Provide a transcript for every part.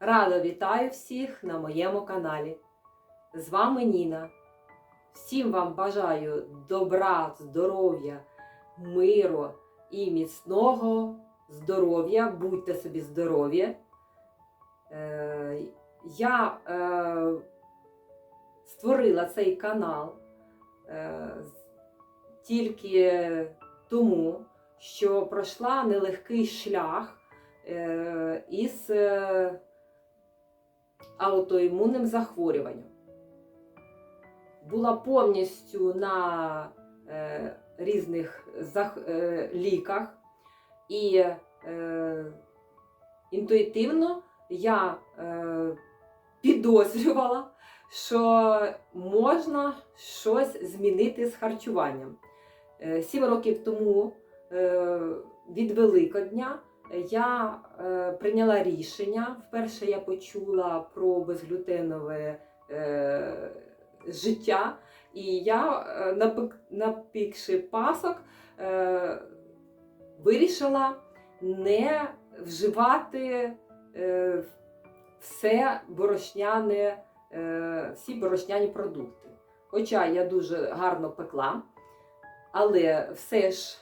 Радо вітаю всіх на моєму каналі. З вами Ніна. Всім вам бажаю добра, здоров'я, миру і міцного здоров'я. Будьте собі здорові. Е, Я е, створила цей канал е, тільки тому, що пройшла нелегкий шлях із аутоімунним захворюванням. Була повністю на е, різних зах, е, ліках, і е, інтуїтивно я е, підозрювала, що можна щось змінити з харчуванням. Е, Сім років тому е, від Великодня я е, прийняла рішення. Вперше я почула про безглютенове е, життя, і я, е, напек- напікши пасок, е, вирішила не вживати е, все борошняне, е, всі борошняні продукти. Хоча я дуже гарно пекла, але все ж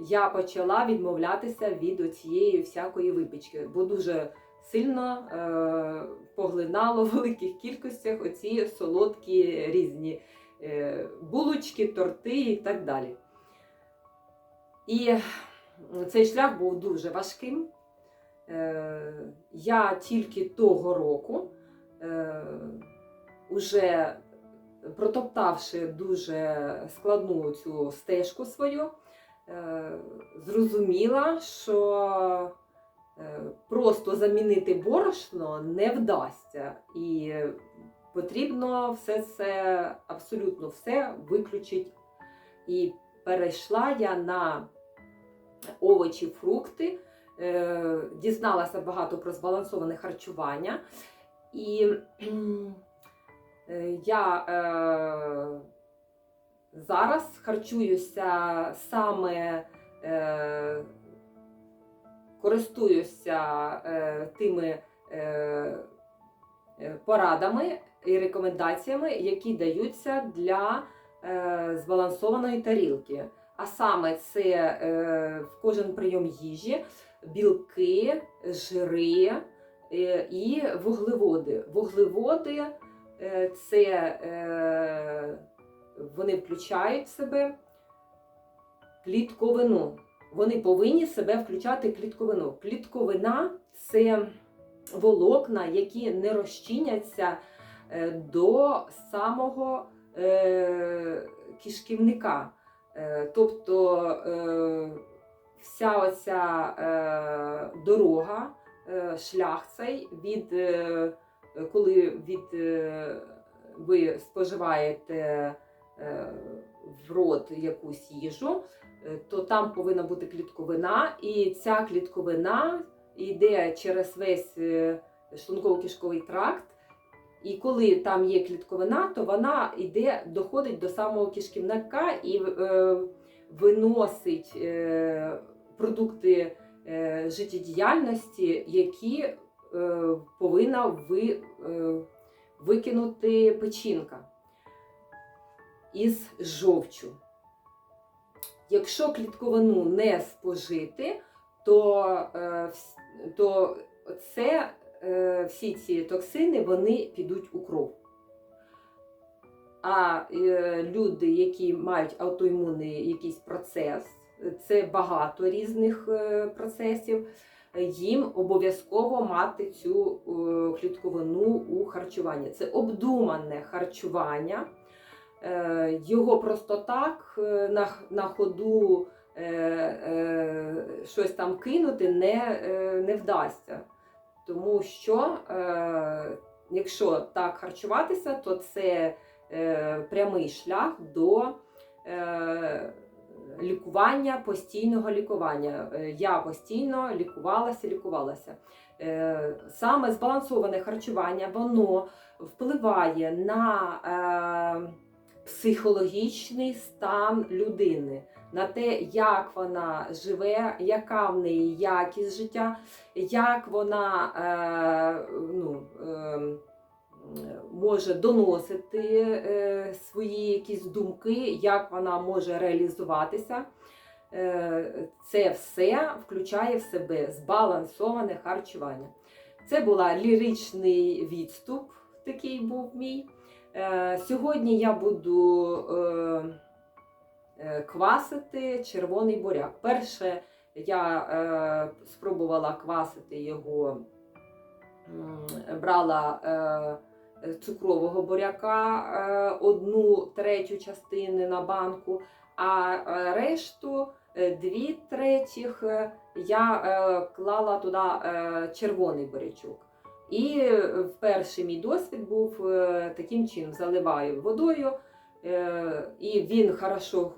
я почала відмовлятися від цієї всякої випічки, бо дуже сильно е, поглинало в великих кількостях оці солодкі різні е, булочки, торти і так далі. І цей шлях був дуже важким. Е, я тільки того року, е, уже протоптавши дуже складну цю стежку свою, зрозуміла, що е, просто замінити борошно не вдасться. І потрібно все це, абсолютно все виключити. І перейшла я на овочі, фрукти, е, дізналася багато про збалансоване харчування. І е, я е, зараз харчуюся саме, е, користуюся е, тими е, е, порадами і рекомендаціями, які даються для е, збалансованої тарілки. А саме це е, в кожен прийом їжі білки, жири е, і вуглеводи. Вуглеводи е, це е, вони включають в себе клітковину. Вони повинні себе включати клітковину. Клітковина це волокна, які не розчиняться е, до самого е, кишківника. Е, Тобто вся оця дорога, шлях цей від коли від ви споживаєте в рот якусь їжу, е, то там повинна бути клітковина, і ця клітковина йде через весь е, шлунково-кишковий тракт. І коли там є клітковина, то вона йде, доходить до самого кишківника і е, виносить е, продукти е, життєдіяльності, які е, повинна ви, е, викинути печінка із жовчу. Якщо клітковину не спожити, то, е, то це, е, всі ці токсини вони підуть у кров. А е, люди, які мають аутоімунний якийсь процес, це багато різних процесів, їм обов'язково мати цю клітковину у харчуванні. Це обдумане харчування. Е, Його просто так е, на, на ходу е, щось там кинути не, не вдасться. Тому що, якщо так харчуватися, то це прямий шлях до лікування, постійного лікування. Я постійно лікувалася, лікувалася. Саме збалансоване харчування воно впливає на психологічний стан людини, на те, як вона живе, яка в неї якість життя, як вона е, ну, е, може доносити е, свої якісь думки, як вона може реалізуватися. Е, Це все включає в себе збалансоване харчування. Це була ліричний відступ, такий був мій. Е, Сьогодні я буду е, е, квасити червоний буряк. Перше я спробувала квасити його, брала цукрового буряка, одну третю частини на банку, а решту дві третіх я клала туди червоний бурячок. І е, перший мій досвід був е, таким чином: заливаю водою, е, і він хорошо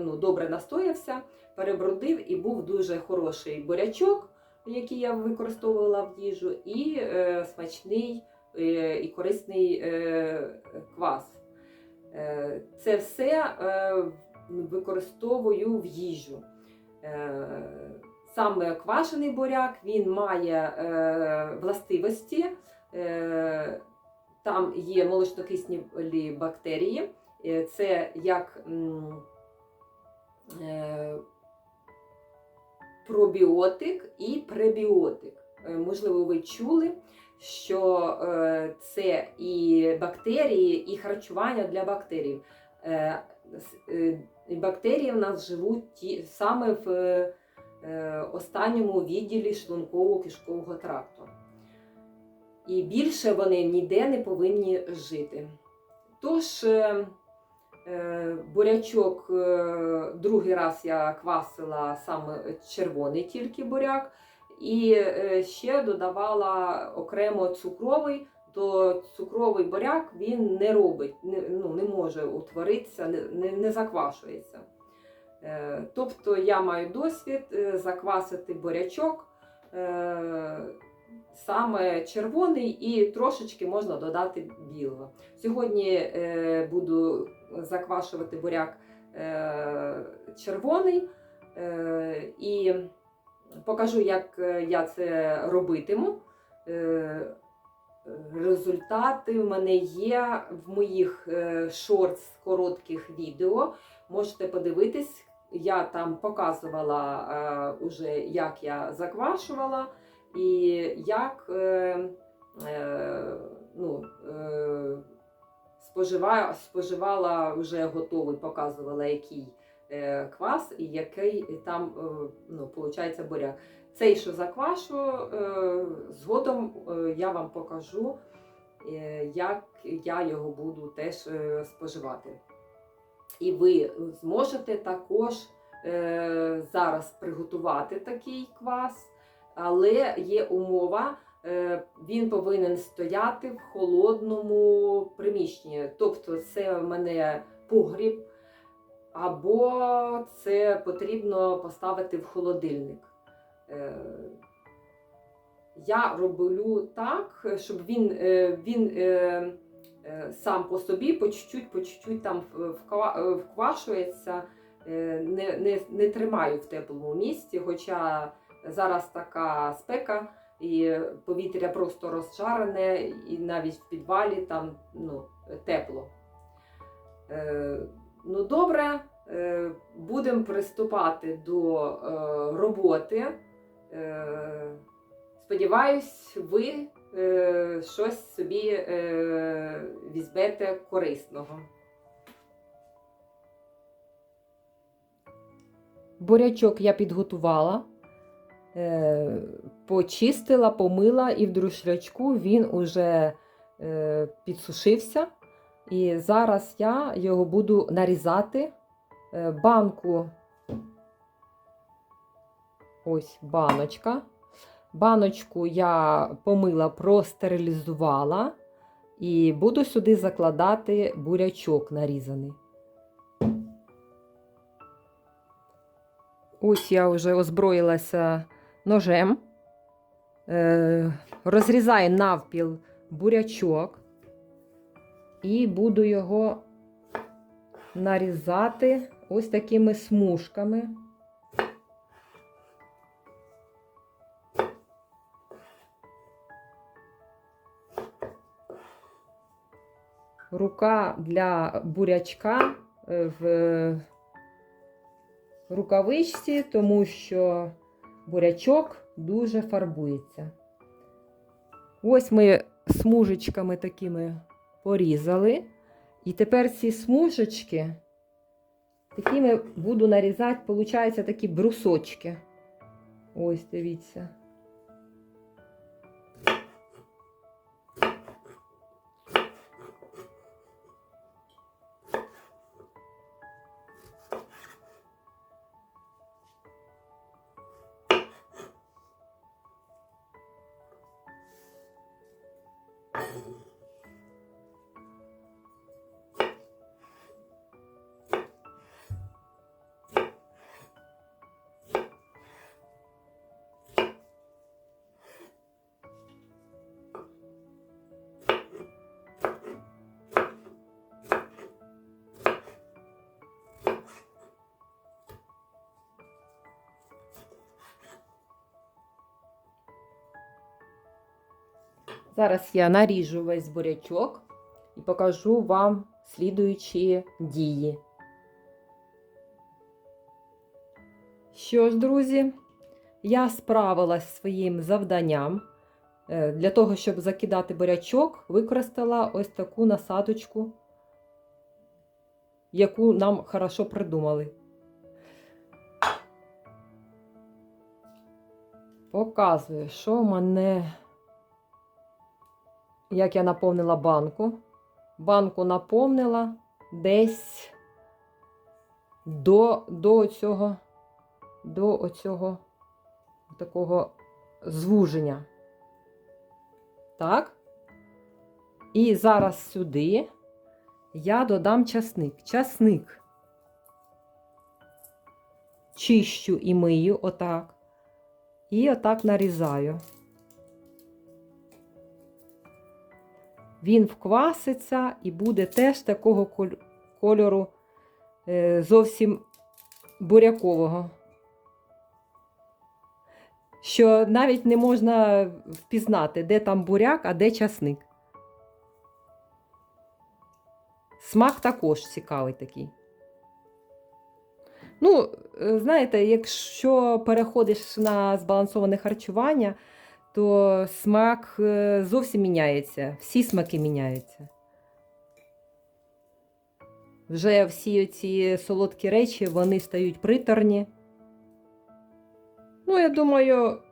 ну, добре настоявся, перебродив і був дуже хороший бурячок, який я використовувала в їжу, і смачний і корисний квас. Це все використовую в їжу. Саме квашений буряк він має е, властивості. Е, там є молочнокисневі бактерії. Е, Це як е, пробіотик і пребіотик. Е, Можливо, ви чули, що е, це і бактерії, і харчування для бактерій. Е, е, Бактерії в нас живуть ті, саме в останньому відділі шлунково-кишкового тракту. І більше вони ніде не повинні жити. Тож, е, е, бурячок, е, другий раз я квасила саме червоний тільки буряк, і е, ще додавала окремо цукровий, то цукровий буряк він не робить, не, ну, не може утворитися, не, не заквашується. Е, Тобто я маю досвід е, заквасити бурячок е, саме червоний і трошечки можна додати білого. Сьогодні буду заквашувати буряк червоний і покажу, як я це робитиму. Результати в мене є в моїх шортс коротких відео. Можете подивитись, я там показувала е, уже, як я заквашувала і як е, е, ну, е, споживаю, споживала вже готовий, показувала, який е, квас і який там е, ну, виходить буряк. Цей, що заквашу, е, згодом е, я вам покажу, е, як я його буду теж е, споживати. І ви зможете також е, зараз приготувати такий квас, але є умова, е, він повинен стояти в холодному приміщенні. Тобто, це в мене погріб, або це потрібно поставити в холодильник. Е, я роблю так, щоб він, е, він е, сам по собі по чуть-чуть, по чуть-чуть там е, вквашується, е, не, не, не тримаю в теплому місці, хоча зараз така спека і повітря просто розжарене, і навіть в підвалі там ну, тепло. Е, ну, добре, е, будемо приступати до е, роботи. Е, Сподіваюсь, ви е, щось собі е, візьмете корисного. Бурячок я підготувала, е, почистила, помила, і в друшлячку він уже підсушився. І зараз я його буду нарізати банку. Ось баночка. Баночку я помила, простерилізувала і буду сюди закладати бурячок нарізаний. Ось я вже озброїлася ножем. Е, розрізаю навпіл бурячок і буду його нарізати ось такими смужками. Рука для бурячка е, в рукавичці, тому що бурячок дуже фарбується. Ось ми смужечками такими порізали. І тепер ці смужечки такими буду нарізати, виходить, такі брусочки. Ось, дивіться. Зараз я наріжу весь бурячок і покажу вам слідуючі дії. Що ж, друзі, я справилась зі своїм завданням. Е, Для того, щоб закидати бурячок, використала ось таку насадочку, яку нам хорошо придумали. Показую, що в мене як я наповнила банку. Банку наповнила десь до до цього, до оцього такого звуження. Так. І зараз сюди я додам часник. Часник чищу і мию отак. І отак нарізаю. Він вкваситься і буде теж такого кольору е, зовсім бурякового. Що навіть не можна впізнати, де там буряк, а де часник. Смак також цікавий такий. Ну, е, знаєте, якщо переходиш на збалансоване харчування, то смак е, зовсім міняється. Всі смаки міняються. Вже всі ці солодкі речі вони стають приторні. Ну, я думаю,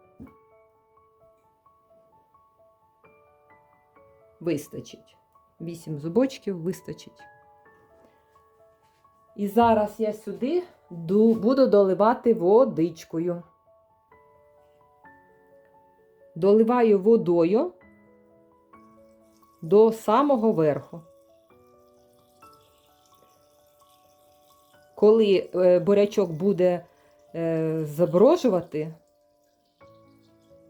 вистачить. Вісім зубочків вистачить. І зараз я сюди буду доливати водичкою доливаю водою до самого верху. Коли е, бурячок буде е, заброжувати,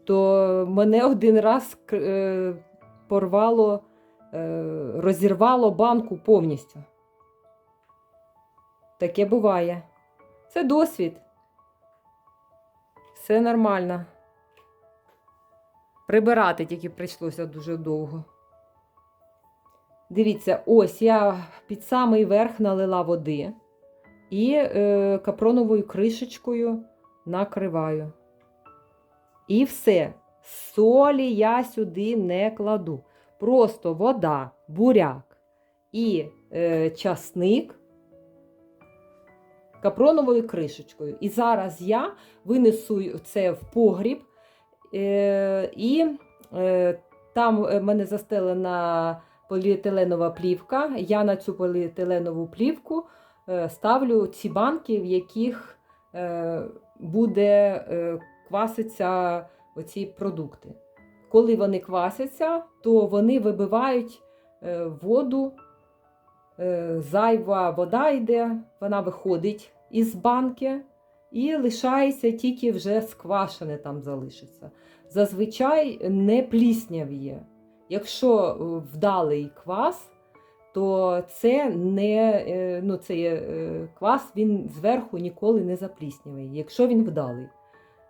то мене один раз е, порвало, розірвало банку повністю. Таке буває. Це досвід. Все нормально. Прибирати тільки прийшлося дуже довго. Дивіться, ось я під самий верх налила води і е, капроновою кришечкою накриваю. І все. Солі я сюди не кладу. Просто вода, буряк і е, часник капроновою кришечкою. І зараз я винесу це в погріб. Е, і е, там в мене застелена поліетиленова плівка. Я на цю поліетиленову плівку е, ставлю ці банки, в яких буде кваситься оці продукти. Коли вони квасяться, то вони вибивають воду, зайва вода йде, вона виходить із банки. І лишається тільки вже сквашене там залишиться. Зазвичай не плісняв'є. Якщо вдалий квас, то це не е, ну, цей е, квас він зверху ніколи не запліснявий, якщо він вдалий.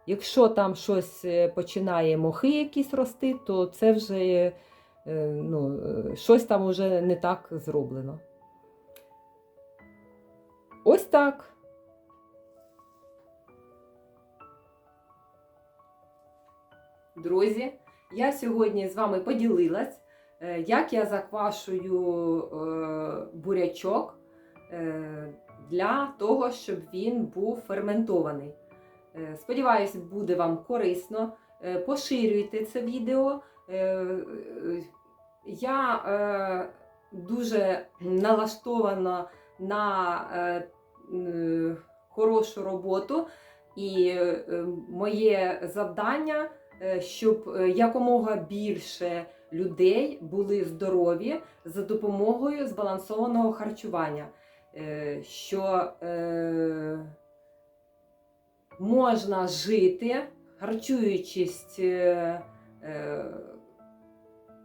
Якщо там щось е, починає мохи якісь рости, то це вже е, ну, е, щось там вже не так зроблено. Ось так. Друзі, я сьогодні з вами поділилась, е, як я заквашую е, бурячок е, для того, щоб він був ферментований. Сподіваюсь, буде вам корисно. Поширюйте це відео. Я дуже налаштована на хорошу роботу, і моє завдання, щоб е, якомога більше людей були здорові за допомогою збалансованого харчування. Е, Що е, можна жити, харчуючись е, е,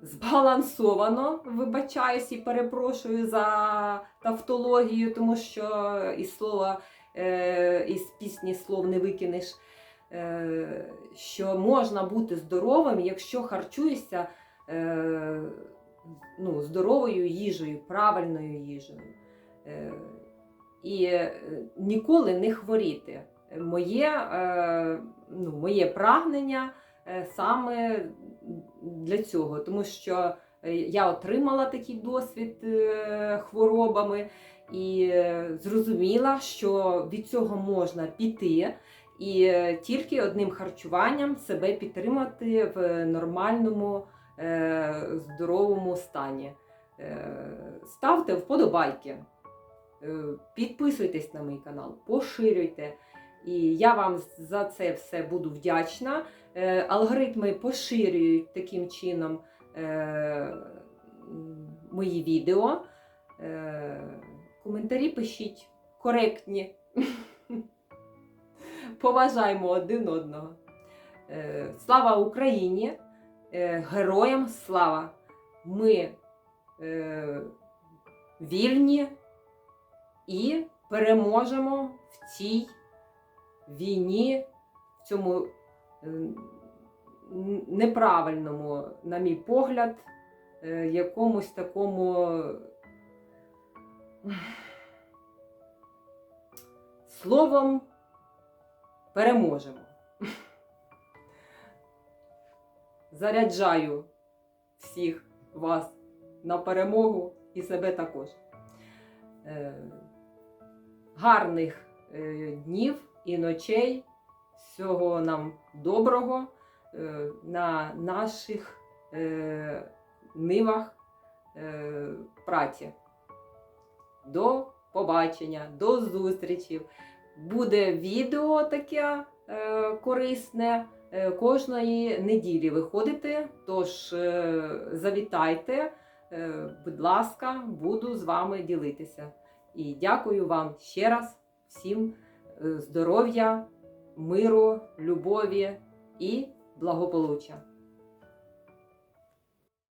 збалансовано, вибачаюсь і перепрошую за тавтологію, тому що із слова, е, із пісні слов не викинеш. Е, що можна бути здоровим, якщо харчуєшся е, ну, здоровою їжею, правильною їжею. Е, і ніколи не хворіти. Моє, ну, моє прагнення саме для цього, тому що я отримала такий досвід хворобами і зрозуміла, що від цього можна піти і е, тільки одним харчуванням себе підтримати в нормальному е, здоровому стані. Е, Ставте вподобайки. Підписуйтесь на мій канал, поширюйте. І я вам за це все буду вдячна. Алгоритми поширюють таким чином мої відео. Коментарі пишіть коректні. Поважаємо один одного. Е, Слава Україні! Е, Героям слава! Ми е, вільні і переможемо в цій війні, в цьому неправильному, на мій погляд, якомусь такому словом переможемо. Заряджаю всіх вас на перемогу і себе також. Е, гарних е, днів і ночей. Всього нам доброго е, на наших нивах праці. До побачення, до зустрічі. Буде відео таке е, корисне е, кожної неділі виходити. Тож е, завітайте, будь ласка, буду з вами ділитися. І дякую вам ще раз всім здоров'я, миру, любові і благополуччя.